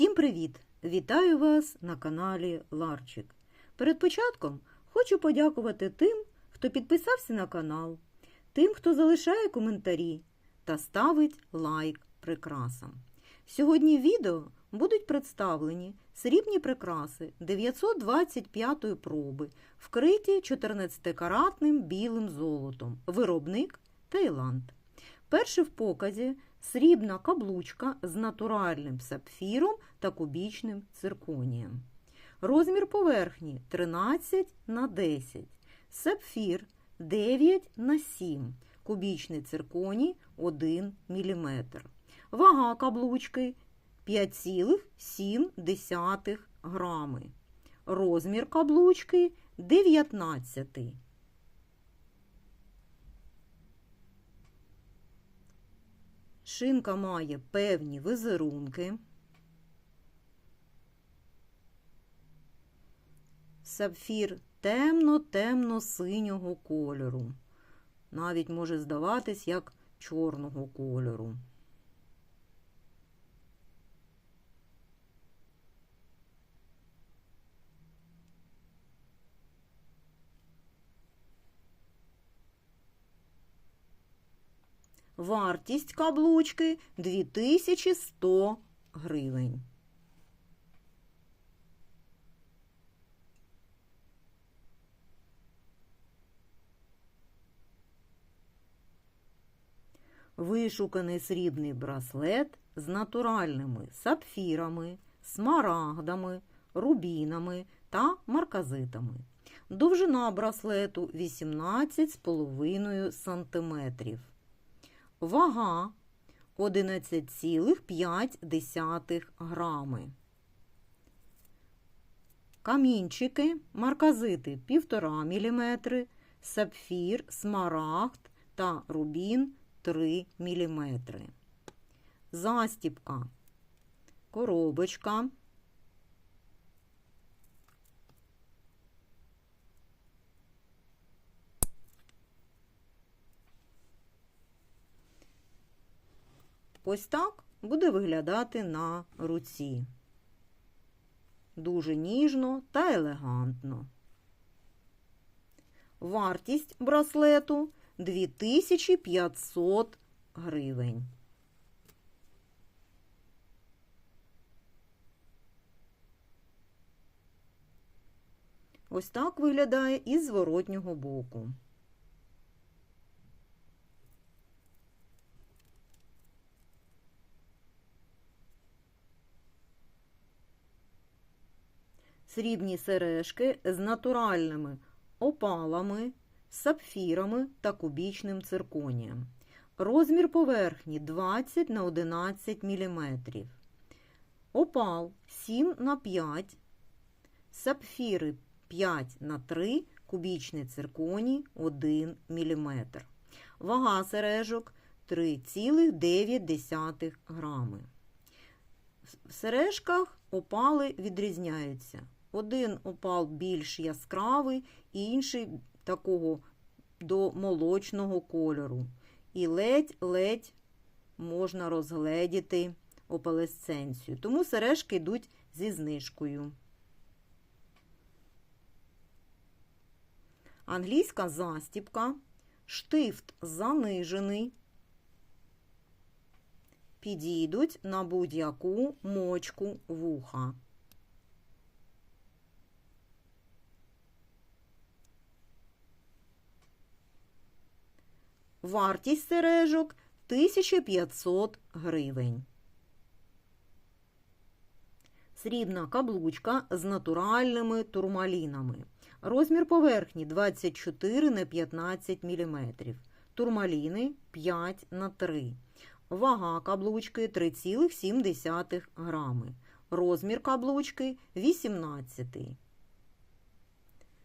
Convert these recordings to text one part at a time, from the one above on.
Всім привіт! Вітаю вас на каналі Ларчик. Перед початком хочу подякувати тим, хто підписався на канал, тим, хто залишає коментарі та ставить лайк прикрасам. Сьогодні в відео будуть представлені срібні прикраси 925-ї проби, вкриті 14-каратним білим золотом, виробник Таїланд. Перший в показі срібна каблучка з натуральним сапфіром та кубічним цирконієм. Розмір поверхні 13 на 10, сапфір 9 на 7, кубічний цирконій 1 мм. Вага каблучки 5,7 грами. Розмір каблучки 19. Шинка має певні визерунки. Сапфір темно-темно-синього кольору. Навіть може здаватись як чорного кольору. Вартість каблучки 2100 гривень. Вишуканий срібний браслет з натуральними сапфірами, смарагдами, рубінами та марказитами. Довжина браслету 18,5 см. Вага 11,5 грами. Камінчики, марказити 1,5 мм, сапфір, смарагд та рубін 3 мм. Застіпка, коробочка. Ось так буде виглядати на руці. Дуже ніжно та елегантно. Вартість браслету 2500 гривень. Ось так виглядає із зворотнього боку. Срібні сережки з натуральними опалами, сапфірами та кубічним цирконієм. Розмір поверхні 20 на 11 мм. Опал 7 на 5, сапфіри 5 на 3, кубічний цирконій 1 мм. Вага сережок 3,9 грами. В сережках опали відрізняються. Один опал більш яскравий, інший такого до молочного кольору. І ледь-ледь можна розгледіти опалесценцію. Тому сережки йдуть зі знижкою. Англійська застіпка, штифт занижений. Підійдуть на будь-яку мочку вуха. Вартість сережок 1500 гривень. Срібна каблучка з натуральними турмалінами. Розмір поверхні 24 на 15 мм. Турмаліни 5 на 3 Вага каблучки 3,7 грами. Розмір каблучки 18.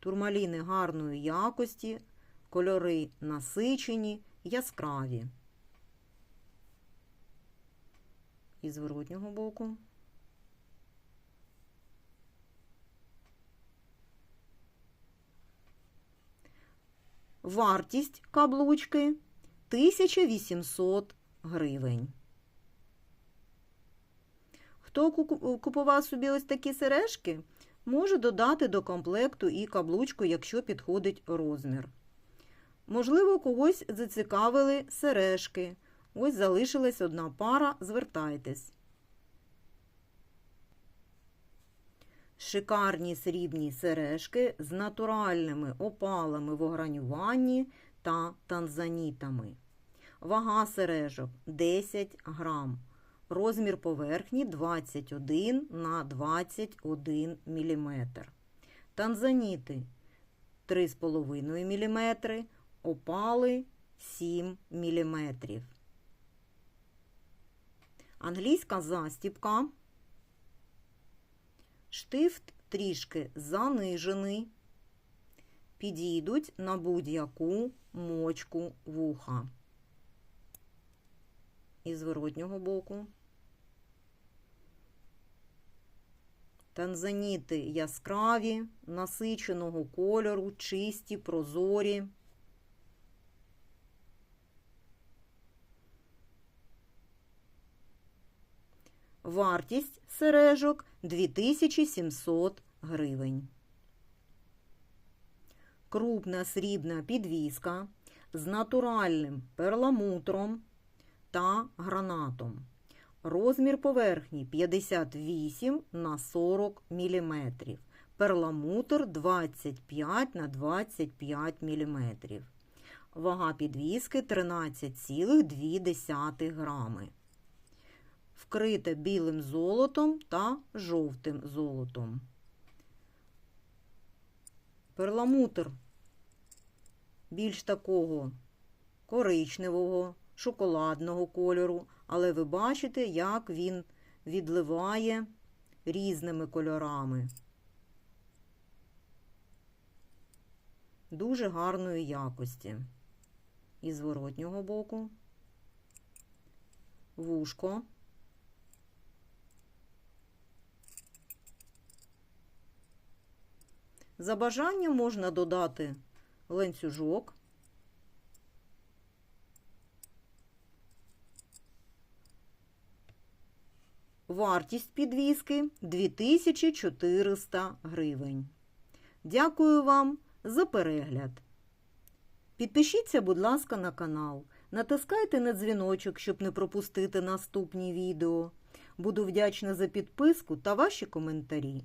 Турмаліни гарної якості, кольори насичені, яскраві. І зворотнього боку. Вартість каблучки 1800 гривень. Хто купував собі ось такі сережки, може додати до комплекту і каблучку, якщо підходить розмір. Можливо, когось зацікавили сережки. Ось залишилась одна пара, звертайтесь. Шикарні срібні сережки з натуральними опалами в огранюванні та танзанітами. Вага сережок 10 грам. Розмір поверхні 21 на 21 мм. Танзаніти 3,5 мм, опали 7 мм. Англійська застіпка. Штифт трішки занижений. Підійдуть на будь-яку мочку вуха. І зворотнього боку. Танзаніти яскраві, насиченого кольору, чисті, прозорі. Вартість сережок 2700 гривень. Крупна срібна підвіска з натуральним перламутром та гранатом. Розмір поверхні 58 на 40 мм. Перламутр 25 на 25 мм. Вага підвіски 13,2 грами. Вкрите білим золотом та жовтим золотом. Перламутр більш такого коричневого, шоколадного кольору, але ви бачите, як він відливає різними кольорами. Дуже гарної якості. І зворотнього боку. Вушко. За бажанням можна додати ланцюжок. Вартість підвіски 2400 гривень. Дякую вам за перегляд. Підпишіться, будь ласка, на канал. Натискайте на дзвіночок, щоб не пропустити наступні відео. Буду вдячна за підписку та ваші коментарі.